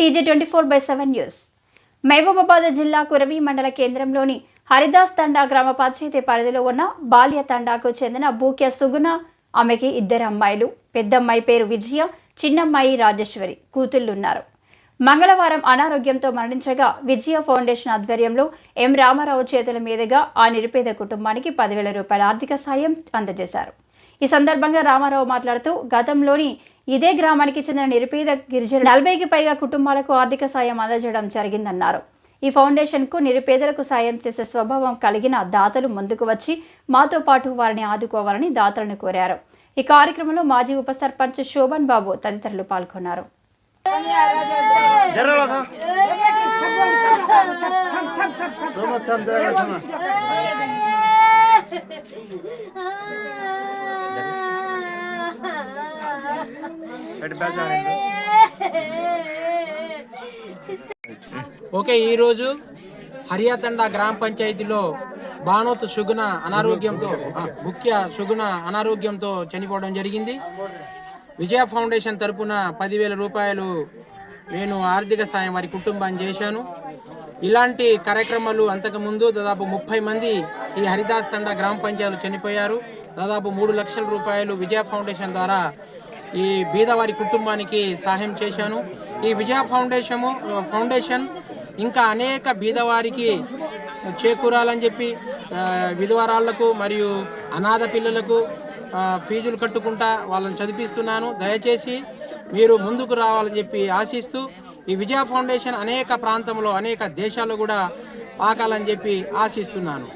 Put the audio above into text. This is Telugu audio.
TG twenty four by seven news. Mahabubabad జిల్లా కురవి మండల కేంద్రంలోని హరిదాస్ తండా గ్రామ పంచాయతీ పరిధిలో ఉన్న బాల్య తండాకు చెందిన బూక్య సుగుణ ఆమెకి ఇద్దరు అమ్మాయిలు పెద్దమ్మాయి పేరు విజయ చిన్నమ్మాయి రాజేశ్వరి కూతుళ్ళున్నారు. మంగళవారం అనారోగ్యంతో మరణించగా విజయ ఫౌండేషన్ ఆధ్వర్యంలో ఎం రామారావు చేతుల మీదుగా ఆ నిరుపేద కుటుంబానికి పదివేల రూపాయల ఆర్థిక సాయం అందజేశారు. ఈ సందర్భంగా రామారావు మాట్లాడుతూ గతంలోని ఇదే గ్రామానికి చెందిన నిరుపేద గిరిజన నలభైకి పైగా కుటుంబాలకు ఆర్థిక సాయం అందజేయడం జరిగిందన్నారు. ఈ ఫౌండేషన్కు నిరుపేదలకు సాయం చేసే స్వభావం కలిగిన దాతలు ముందుకు వచ్చి మాతో పాటు వారిని ఆదుకోవాలని దాతలను కోరారు. ఈ కార్యక్రమంలో మాజీ ఉప సర్పంచ్ శోభన్ బాబు తదితరులు పాల్గొన్నారు. ఓకే ఈరోజు హరియాతండ గ్రామ పంచాయతీలో బానోత్ సుగుణ అనారోగ్యంతో ముఖ్య సుగుణ అనారోగ్యంతో చనిపోవడం జరిగింది. విజయ ఫౌండేషన్ తరపున పదివేల రూపాయలు నేను ఆర్థిక సాయం వారి కుటుంబాన్ని చేశాను. ఇలాంటి కార్యక్రమాలు అంతకుముందు దాదాపు ముప్పై మంది ఈ హరిదాస్ తండ గ్రామ పంచాయతీలు చనిపోయారు. దాదాపు మూడు లక్షల రూపాయలు విజయ ఫౌండేషన్ ద్వారా ఈ బీదవారి కుటుంబానికి సహాయం చేశాను. ఈ విజయ ఫౌండేషన్ ఫౌండేషన్ ఇంకా అనేక బీదవారికి చేకూరాలని చెప్పి విధవరాళ్ళకు మరియు అనాథ పిల్లలకు ఫీజులు కట్టుకుంటా వాళ్ళని చదివిస్తున్నాను. దయచేసి మీరు ముందుకు రావాలని చెప్పి ఆశిస్తూ ఈ విజయ ఫౌండేషన్ అనేక ప్రాంతంలో అనేక దేశాల్లో కూడా పాకాలని చెప్పి ఆశిస్తున్నాను.